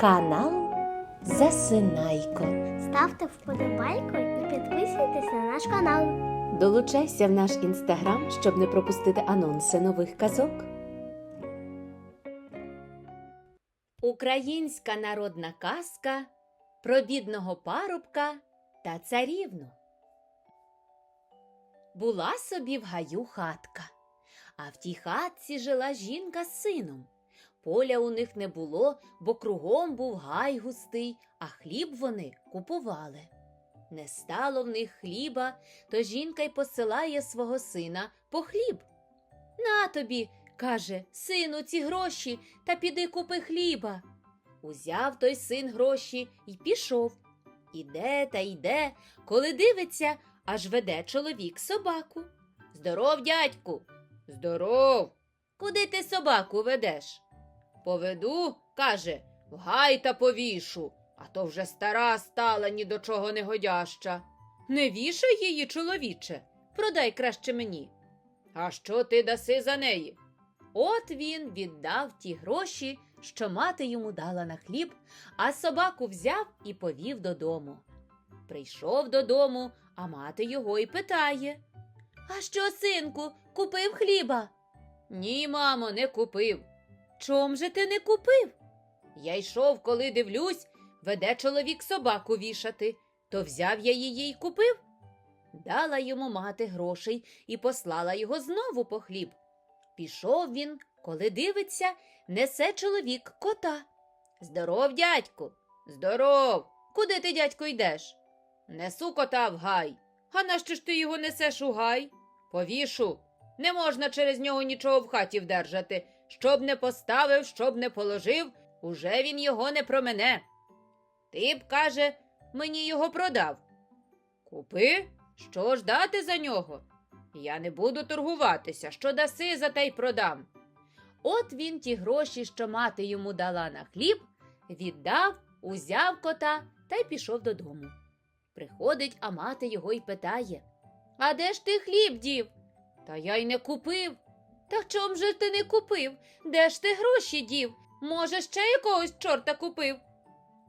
Канал Засинайко. Ставте вподобайку і підписуйтесь на наш канал. Долучайся в наш інстаграм, щоб не пропустити анонси нових казок. Українська народна казка про бідного парубка та царівну. Була собі в гаю хатка, а в тій хатці жила жінка з сином. Поля у них не було, бо кругом був гай густий, а хліб вони купували. Не стало в них хліба, то жінка й посилає свого сина по хліб. На тобі, каже, сину, ці гроші, та піди купи хліба. Узяв той син гроші й пішов. Іде та йде, коли дивиться, аж веде чоловік собаку. Здоров, дядьку. Здоров. Куди ти собаку ведеш? Поведу, каже, в гай та повішу, а то вже стара стала ні до чого не годяща. Не вішай її, чоловіче, продай краще мені. А що ти даси за неї? От він віддав ті гроші, що мати йому дала на хліб, а собаку взяв і повів додому. Прийшов додому, а мати його й питає А що, синку, купив хліба? Ні, мамо, не купив. Чом же ти не купив? Я йшов, коли дивлюсь, веде чоловік собаку вішати, то взяв я її й купив. Дала йому мати грошей і послала його знову по хліб. Пішов він, коли дивиться, несе чоловік кота. Здоров, дядьку. Здоров. Куди ти, дядько, йдеш? Несу кота в гай. А нащо ж ти його несеш у гай? Повішу. Не можна через нього нічого в хаті вдержати. Щоб не поставив, щоб не положив, уже він його не промене. Ти б, каже, мені його продав. Купи, що ж дати за нього? Я не буду торгуватися, що даси за те й продам. От він ті гроші, що мати йому дала на хліб, віддав, узяв кота та й пішов додому. Приходить, а мати його й питає А де ж ти хліб дів? Та я й не купив. Та чом же ти не купив? Де ж ти гроші дів? Може, ще якогось чорта купив?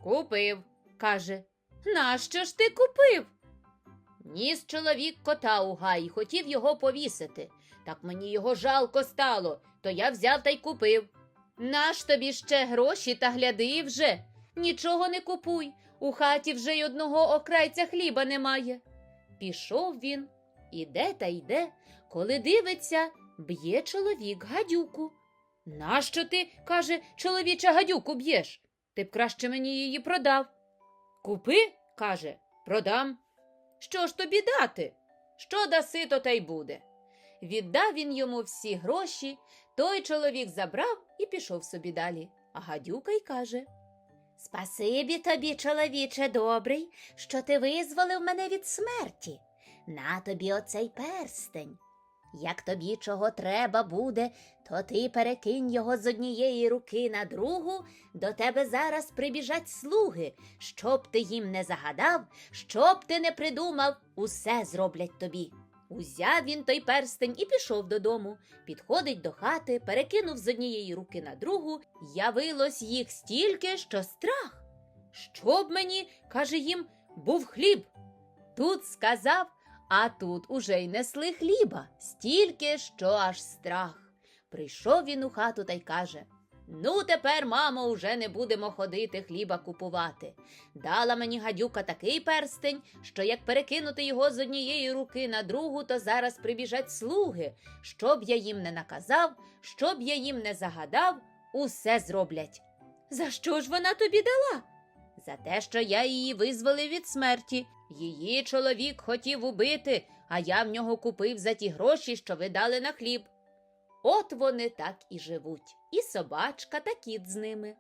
Купив, каже. Нащо ж ти купив? Ніс чоловік кота у гай, хотів його повісити. Так мені його жалко стало, то я взяв та й купив. Наш тобі ще гроші та гляди вже. Нічого не купуй. У хаті вже й одного окрайця хліба немає. Пішов він, іде та йде, коли дивиться, б'є чоловік гадюку. Нащо ти, каже, чоловіча гадюку б'єш? Ти б краще мені її продав. Купи, каже, продам. Що ж тобі дати? Що даси, то та й буде. Віддав він йому всі гроші, той чоловік забрав і пішов собі далі. А гадюка й каже Спасибі тобі, чоловіче добрий, що ти визволив мене від смерті. На тобі оцей перстень. Як тобі чого треба буде, то ти перекинь його з однієї руки на другу, до тебе зараз прибіжать слуги. Щоб ти їм не загадав, щоб ти не придумав, усе зроблять тобі. Узяв він той перстень і пішов додому. Підходить до хати, перекинув з однієї руки на другу, явилось їх стільки, що страх. Щоб мені, каже їм, був хліб. Тут сказав, а тут уже й несли хліба, стільки, що аж страх. Прийшов він у хату та й каже Ну, тепер, мамо, уже не будемо ходити хліба купувати. Дала мені гадюка такий перстень, що як перекинути його з однієї руки на другу, то зараз прибіжать слуги. Щоб я їм не наказав, щоб я їм не загадав, усе зроблять. За що ж вона тобі дала? За те, що я її визволив від смерті. Її чоловік хотів убити, а я в нього купив за ті гроші, що ви дали на хліб. От вони так і живуть, і собачка, та кіт з ними.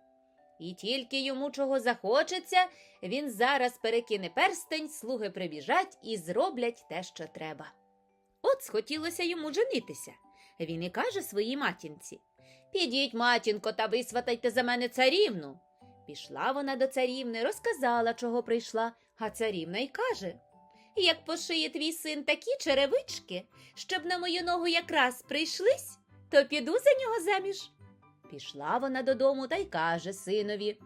І тільки йому чого захочеться, він зараз перекине перстень, слуги прибіжать і зроблять те, що треба. От схотілося йому женитися. Він і каже своїй матінці Підіть, матінко, та висватайте за мене царівну. Пішла вона до царівни, розказала, чого прийшла, а царівна й каже Як пошиє твій син такі черевички, щоб на мою ногу якраз прийшлись, то піду за нього заміж. Пішла вона додому та й каже синові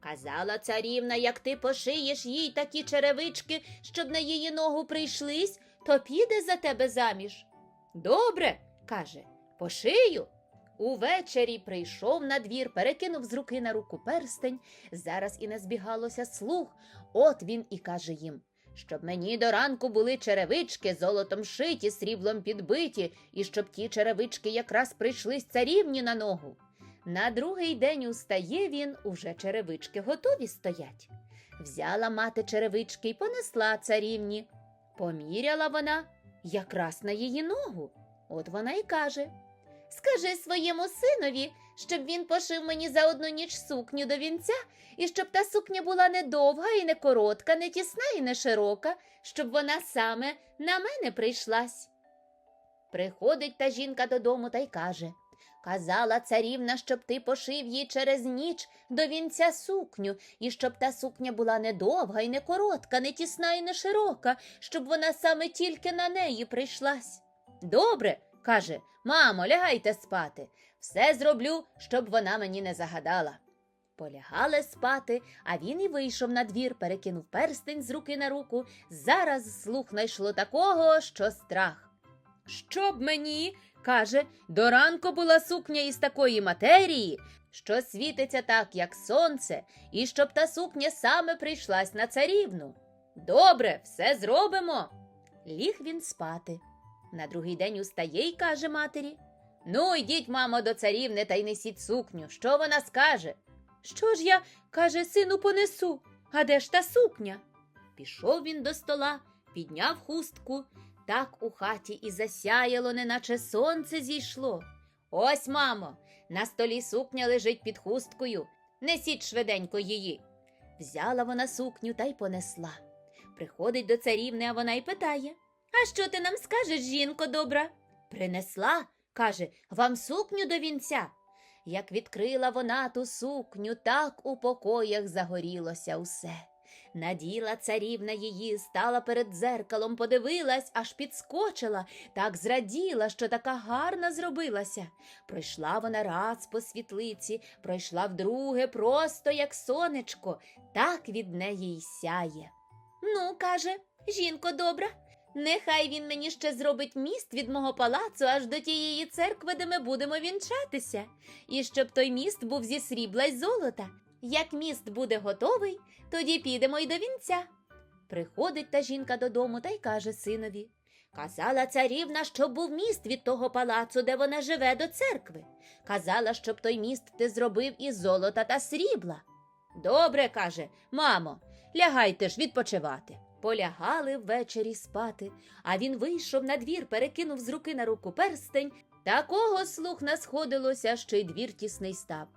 Казала царівна, як ти пошиєш їй такі черевички, щоб на її ногу прийшлись, то піде за тебе заміж. Добре, каже, пошию. Увечері прийшов на двір, перекинув з руки на руку перстень. Зараз і не збігалося слух. От він і каже їм, щоб мені до ранку були черевички золотом шиті, сріблом підбиті, і щоб ті черевички якраз прийшлись царівні на ногу. На другий день устає він, уже черевички готові стоять. Взяла мати черевички і понесла царівні. Поміряла вона якраз на її ногу. От вона й каже: Скажи своєму синові, щоб він пошив мені за одну ніч сукню до вінця, і щоб та сукня була не довга і не коротка, не тісна і не широка, щоб вона саме на мене прийшлась. Приходить та жінка додому та й каже Казала царівна, щоб ти пошив їй через ніч до вінця сукню, і щоб та сукня була не довга і не коротка, не тісна і не широка, щоб вона саме тільки на неї прийшлась. Добре, каже, мамо, лягайте спати. Все зроблю, щоб вона мені не загадала. Полягали спати, а він і вийшов на двір, перекинув перстень з руки на руку. Зараз слух найшло такого, що страх. Щоб мені, каже, до ранку була сукня із такої матерії, що світиться так, як сонце, і щоб та сукня саме прийшлась на царівну. Добре, все зробимо. Ліг він спати. На другий день устає й каже матері Ну, йдіть, мамо, до царівни та й несіть сукню. Що вона скаже? Що ж я, каже, сину, понесу, а де ж та сукня? Пішов він до стола, підняв хустку, так у хаті і засяяло, неначе сонце зійшло. Ось, мамо, на столі сукня лежить під хусткою. Несіть швиденько її. Взяла вона сукню та й понесла. Приходить до царівни, а вона й питає А що ти нам скажеш, жінко добра? Принесла, каже, вам сукню до вінця. Як відкрила вона ту сукню, так у покоях загорілося усе. Наділа царівна її, стала перед дзеркалом, подивилась, аж підскочила, так зраділа, що така гарна зробилася. Пройшла вона раз по світлиці, пройшла вдруге, просто як сонечко, так від неї й сяє. Ну, каже, жінко добра, нехай він мені ще зробить міст від мого палацу аж до тієї церкви, де ми будемо вінчатися, і щоб той міст був зі срібла й золота. Як міст буде готовий, тоді підемо й до вінця. Приходить та жінка додому та й каже синові Казала царівна, щоб був міст від того палацу, де вона живе до церкви. Казала, щоб той міст ти зробив із золота та срібла. Добре, каже, мамо, лягайте ж відпочивати. Полягали ввечері спати, а він вийшов на двір, перекинув з руки на руку перстень. Такого слух насходилося, що й двір тісний став.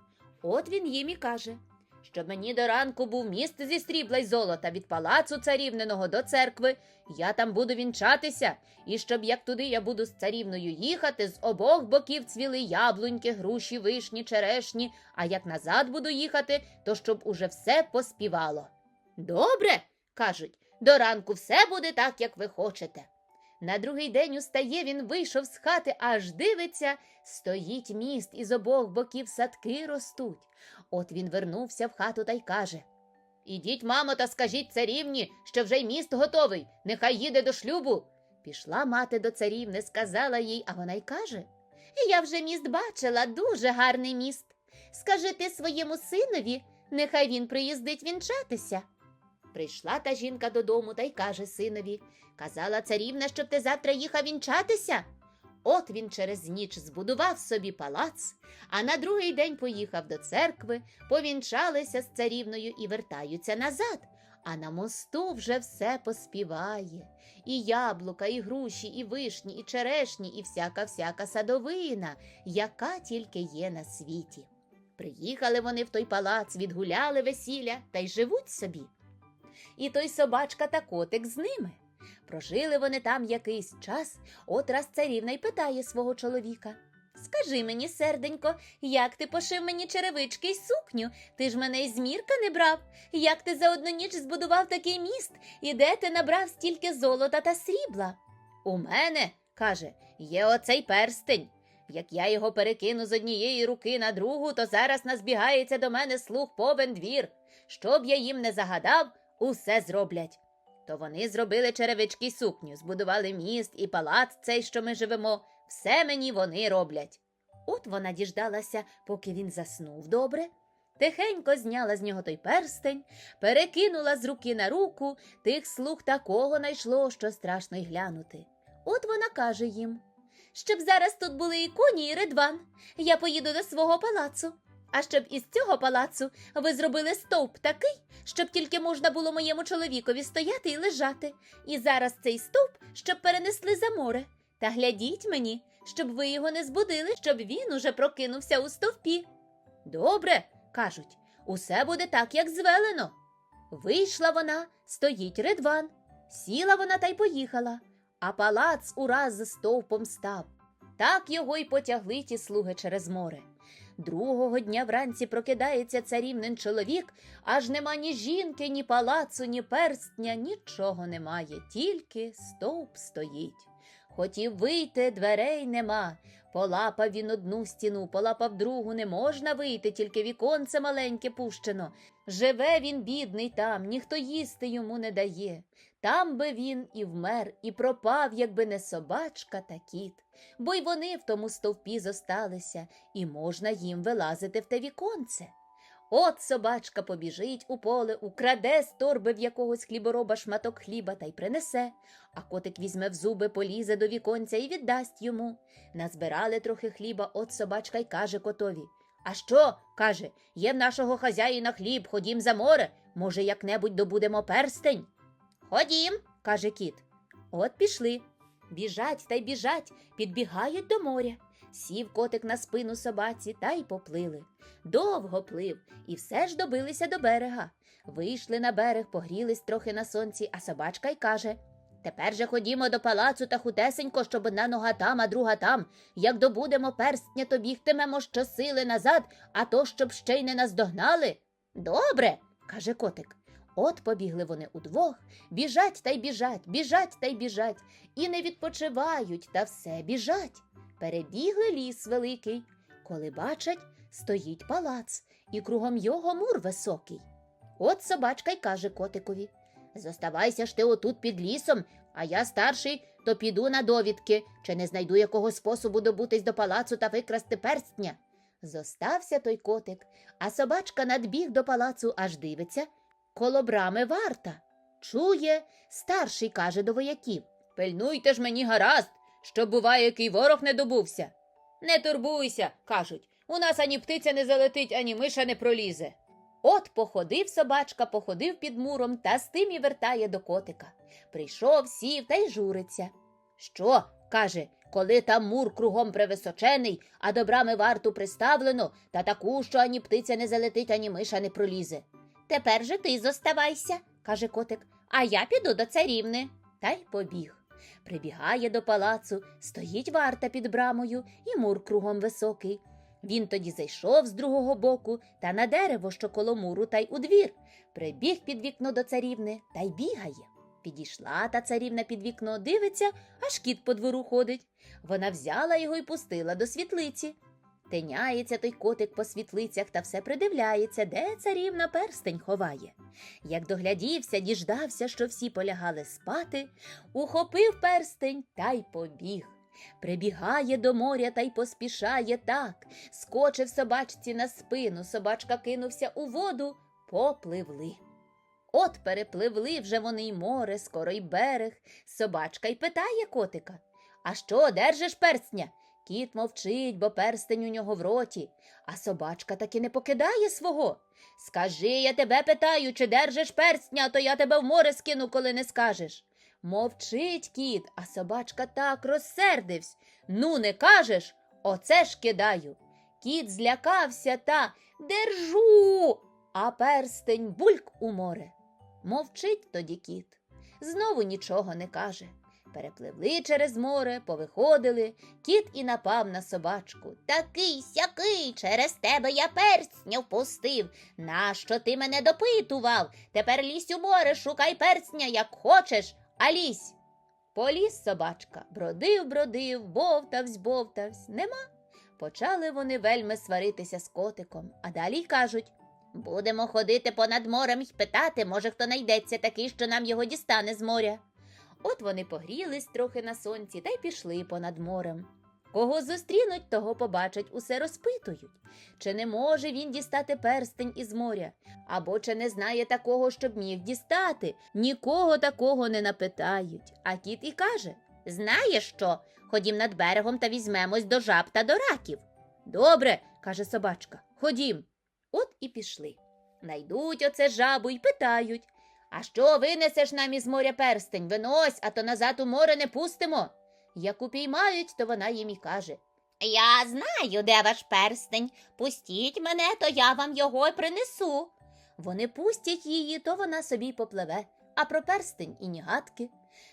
От він їм і каже щоб мені до ранку був міст зі срібла й золота від палацу царівниного до церкви, я там буду вінчатися, і щоб як туди я буду з царівною їхати, з обох боків цвіли яблуньки, груші, вишні, черешні, а як назад буду їхати, то щоб уже все поспівало. Добре, кажуть, до ранку все буде так, як ви хочете. На другий день устає він вийшов з хати, аж дивиться, стоїть міст, і з обох боків садки ростуть. От він вернувся в хату та й каже Ідіть, мамо, та скажіть царівні, що вже й міст готовий, нехай їде до шлюбу. Пішла мати до царівни, сказала їй, а вона й каже Я вже міст бачила, дуже гарний міст. Скажи ти своєму синові, нехай він приїздить вінчатися. Прийшла та жінка додому та й каже синові Казала царівна, щоб ти завтра їхав вінчатися. От він через ніч збудував собі палац, а на другий день поїхав до церкви, повінчалися з царівною і вертаються назад. А на мосту вже все поспіває. І яблука, і груші, і вишні, і черешні, і всяка всяка садовина, яка тільки є на світі. Приїхали вони в той палац, відгуляли весілля та й живуть собі. І той собачка та котик з ними. Прожили вони там якийсь час, от раз царівна й питає свого чоловіка. Скажи мені, серденько, як ти пошив мені черевички й сукню? Ти ж мене й змірка не брав. Як ти за одну ніч збудував такий міст, і де ти набрав стільки золота та срібла? У мене, каже, є оцей перстень. Як я його перекину з однієї руки на другу, то зараз назбігається до мене слух повен двір. Щоб я їм не загадав, усе зроблять. То вони зробили черевички сукню, збудували міст і палац цей, що ми живемо. Все мені вони роблять. От вона діждалася, поки він заснув добре. Тихенько зняла з нього той перстень, перекинула з руки на руку, тих слуг такого найшло, що страшно й глянути. От вона каже їм щоб зараз тут були і коні, і редван. Я поїду до свого палацу. А щоб із цього палацу ви зробили стовп такий, щоб тільки можна було моєму чоловікові стояти і лежати. І зараз цей стовп, щоб перенесли за море. Та глядіть мені, щоб ви його не збудили, щоб він уже прокинувся у стовпі. Добре, кажуть, усе буде так, як звелено. Вийшла вона, стоїть редван. Сіла вона та й поїхала, а палац ураз за стовпом став. Так його й потягли ті слуги через море. Другого дня вранці прокидається царівнин чоловік, аж нема ні жінки, ні палацу, ні перстня, нічого немає, тільки стовп стоїть. Хотів вийти, дверей нема. Полапав він одну стіну, полапав другу, не можна вийти, тільки віконце маленьке пущено. Живе він, бідний, там, ніхто їсти йому не дає. Там би він і вмер, і пропав, якби не собачка та кіт, бо й вони в тому стовпі зосталися, і можна їм вилазити в те віконце. От собачка побіжить у поле, украде з торби в якогось хлібороба шматок хліба та й принесе, а котик візьме в зуби, полізе до віконця і віддасть йому. Назбирали трохи хліба, от собачка й каже котові. А що? каже, є в нашого хазяїна хліб, ходім за море, може, як-небудь добудемо перстень. Ходім, каже кіт. От пішли. Біжать та й біжать, підбігають до моря. Сів котик на спину собаці та й поплили. Довго плив, і все ж добилися до берега. Вийшли на берег, погрілись трохи на сонці, а собачка й каже Тепер же ходімо до палацу та хутесенько, щоб одна нога там, а друга там. Як добудемо перстня, то бігтимемо щосили назад, а то щоб ще й не наздогнали. Добре, каже котик. От побігли вони удвох, біжать та й біжать, біжать та й біжать, і не відпочивають, та все біжать. Перебігли ліс великий. Коли бачать, стоїть палац, і кругом його мур високий. От собачка й каже котикові Зоставайся ж ти отут під лісом, а я старший, то піду на довідки, чи не знайду якого способу добутись до палацу та викрасти перстня. Зостався той котик, а собачка надбіг до палацу, аж дивиться, коло брами варта. Чує, старший каже до вояків Пильнуйте ж мені гаразд, щоб, буває, який ворог не добувся. Не турбуйся, кажуть, у нас ані птиця не залетить, ані миша не пролізе. От походив собачка, походив під муром та з тим і вертає до котика. Прийшов, сів та й журиться. Що? каже, коли там мур кругом превисочений, а до брами варту приставлено, та таку, що ані птиця не залетить, ані миша не пролізе. Тепер же ти зоставайся, каже котик, а я піду до царівни. Та й побіг. Прибігає до палацу, стоїть варта під брамою, і мур кругом високий. Він тоді зайшов з другого боку та на дерево, що коло муру, та й у двір. Прибіг під вікно до царівни та й бігає. Підійшла та царівна під вікно, дивиться, аж кіт по двору ходить. Вона взяла його й пустила до світлиці. Теняється той котик по світлицях та все придивляється, де царівна перстень ховає. Як доглядівся, діждався, що всі полягали спати, ухопив перстень та й побіг. Прибігає до моря та й поспішає так, скочив собачці на спину, собачка кинувся у воду, попливли. От перепливли вже вони й море, скоро й берег. Собачка й питає котика А що, держиш перстня? Кіт мовчить, бо перстень у нього в роті, а собачка таки не покидає свого. Скажи, я тебе питаю, чи держиш перстня, то я тебе в море скину, коли не скажеш. Мовчить кіт, а собачка так розсердивсь. Ну, не кажеш, оце ж кидаю. Кіт злякався та держу, а перстень бульк у море. Мовчить тоді кіт. Знову нічого не каже. Перепливли через море, повиходили, кіт і напав на собачку. Такий сякий, через тебе я перстня впустив. Нащо ти мене допитував? Тепер лізь у море, шукай перстня, як хочеш, а лізь. Поліз собачка, бродив, бродив, бовтавсь, бовтавсь, нема. Почали вони вельми сваритися з котиком, а далі кажуть Будемо ходити понад морем й питати, може, хто найдеться такий, що нам його дістане з моря. От вони погрілись трохи на сонці та й пішли понад морем. Кого зустрінуть, того побачать, усе розпитують. Чи не може він дістати перстень із моря, або чи не знає такого, щоб міг дістати. Нікого такого не напитають. А кіт і каже Знаєш що? Ходім над берегом та візьмемось до жаб та до раків. Добре, каже собачка, ходім. От і пішли. Найдуть оце жабу й питають А що винесеш нам із моря перстень? Винось, а то назад у море не пустимо. Як упіймають, то вона їм і каже Я знаю, де ваш перстень. Пустіть мене, то я вам його й принесу. Вони пустять її, то вона собі попливе, а про перстень і ні гадки.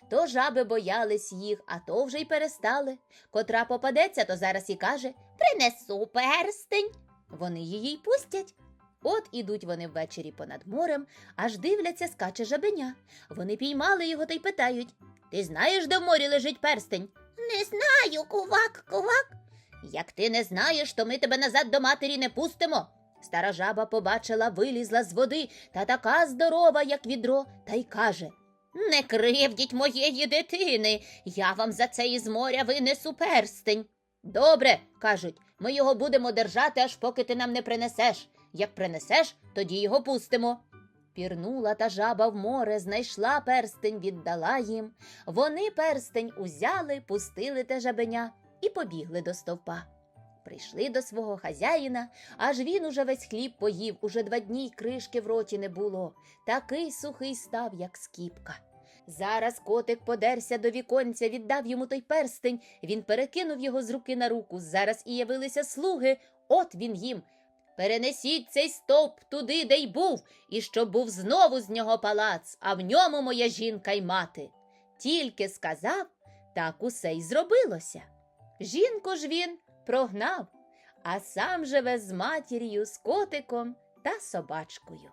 То жаби боялись їх, а то вже й перестали. Котра попадеться, то зараз і каже Принесу перстень. Вони її й пустять. От ідуть вони ввечері понад морем, аж дивляться, скаче жабеня. Вони піймали його та й питають Ти знаєш, де в морі лежить перстень? Не знаю, кувак, кувак. Як ти не знаєш, то ми тебе назад до матері не пустимо. Стара жаба побачила, вилізла з води та така здорова, як відро, та й каже Не кривдіть моєї дитини, я вам за це із моря винесу перстень. Добре, кажуть, ми його будемо держати, аж поки ти нам не принесеш. Як принесеш, тоді його пустимо. Пірнула та жаба в море, знайшла перстень, віддала їм. Вони перстень узяли, пустили те жабеня і побігли до стовпа. Прийшли до свого хазяїна, аж він уже весь хліб поїв, уже два дні й кришки в роті не було. Такий сухий став, як скіпка. Зараз котик подерся до віконця, віддав йому той перстень. Він перекинув його з руки на руку. Зараз і явилися слуги. От він їм. Перенесіть цей стовп туди, де й був, і щоб був знову з нього палац, а в ньому моя жінка й мати. Тільки сказав, так усе й зробилося. Жінку ж він прогнав, а сам живе з матір'ю, з котиком та собачкою.